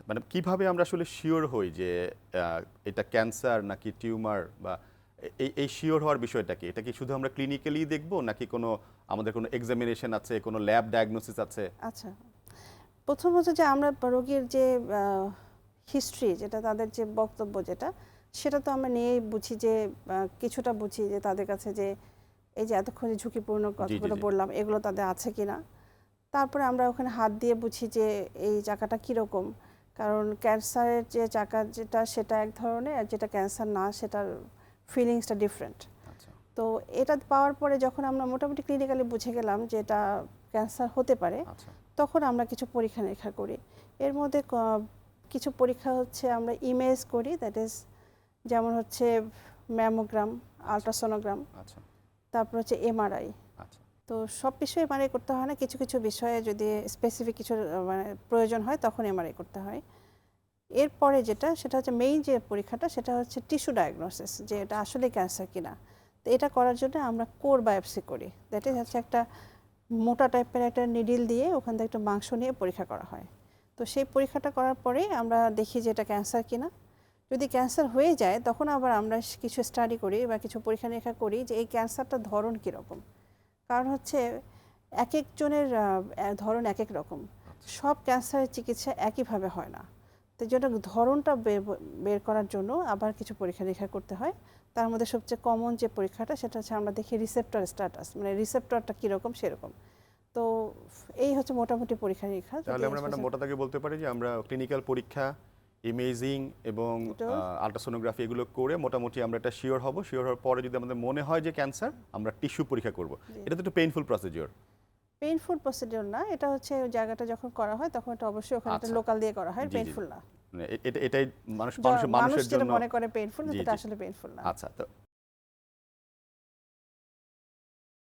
আচ্ছা মানে কীভাবে আমরা আসলে শিওর হই যে এটা ক্যান্সার নাকি টিউমার বা এই এই শিওর হওয়ার বিষয়টা কি? এটা কি শুধু আমরা ক্লিনিক্যালি দেখব নাকি কোনো আমাদের কোনো এক্সামিনেশন আছে কোনো ল্যাব ডায়াগনোসিস আছে? আচ্ছা প্রথম হচ্ছে যে আমরা রোগীর যে হিস্ট্রি যেটা তাদের যে বক্তব্য যেটা সেটা তো আমরা নিয়েই বুঝি যে কিছুটা বুঝি যে তাদের কাছে যে এই যে এতক্ষণ যে ঝুঁকিপূর্ণ কথাগুলো বললাম এগুলো তাদের আছে কিনা? তারপরে আমরা ওখানে হাত দিয়ে বুঝি যে এই জায়গাটা কীরকম? কারণ ক্যান্সারের যে চাকা যেটা সেটা এক ধরনের আর যেটা ক্যান্সার না সেটার ফিলিংসটা ডিফারেন্ট আচ্ছা। তো এটা পাওয়ার পরে যখন আমরা মোটামুটি ক্লিনিক্যালি বুঝে গেলাম যে এটা ক্যান্সার হতে পারে আচ্ছা। তখন আমরা কিছু পরীক্ষা নিরীক্ষা করি। এর মধ্যে কিছু পরীক্ষা হচ্ছে আমরা ইমেজ করি দ্যাট ইজ যেমন হচ্ছে ম্যামোগ্রাম আলট্রাসোনোগ্রাম তারপর হচ্ছে এমআরআই তো সব বিষয়ে এমআরআই করতে হয় না। কিছু কিছু বিষয়ে যদি স্পেসিফিক কিছু মানে প্রয়োজন হয় তখন এমআরআই করতে হয়। এরপরে যেটা, সেটা হচ্ছে মেইন যে পরীক্ষাটা, সেটা হচ্ছে টিস্যু ডায়াগনোসিস যে এটা আসলে ক্যান্সার কিনা। তো এটা করার জন্য আমরা কোর বায়োপসি করি। দ্যাট ইজ হচ্ছে একটা মোটা টাইপের একটা নিডিল দিয়ে ওখান থেকে একটা মাংস নিয়ে পরীক্ষা করা হয়। তো সেই পরীক্ষাটা করার পরে আমরা দেখি যে এটা ক্যান্সার কিনা। যদি ক্যান্সার হয়ে যায়, তখন আবার আমরা কিছু স্টাডি করি বা কিছু পরীক্ষা নিরীক্ষা করি যে এই ক্যান্সারটার ধরন কীরকম। কারণ হচ্ছে এক একজনের ধরন এক এক রকম সব ক্যান্সারের চিকিৎসা একইভাবে হয় না। তো জন্য ধরনটা বের বের করার জন্য আবার কিছু পরীক্ষা নিরীক্ষা করতে হয়। তার মধ্যে সবচেয়ে কমন যে পরীক্ষাটা সেটা হচ্ছে আমরা দেখি রিসেপ্টর স্ট্যাটাস মানে রিসেপ্টরটা কীরকম সেরকম। তো এই হচ্ছে মোটামুটি পরীক্ষা নিরীক্ষা। তাহলে আমরা ম্যাডাম মোটা দাগে বলতে পারি যে আমরা ক্লিনিক্যাল পরীক্ষা ইমেজিং এবং আল্ট্রাসোনোগ্রাফি এগুলো করে মোটামুটি আমরা এটা শিওর হব। শিওর হওয়ার পরে যদি আমাদের মনে হয় যে ক্যান্সার আমরা টিস্যু পরীক্ষা করব। এটা তো একটু পেইনফুল প্রসিডিওর পেইনফুল প্রসিডিওর না এটা হচ্ছে ওই জায়গাটা যখন করা হয় তখন এটা অবশ্যই ওখানে একটা আচ্ছা। লোকাল দিয়ে করা হয়। পেইনফুল না। মানে এটা এটাই মানুষ মানুষের মানুষের জন্য মনে করে পেইনফুল না সেটা আসলে পেইনফুল না। আচ্ছা তো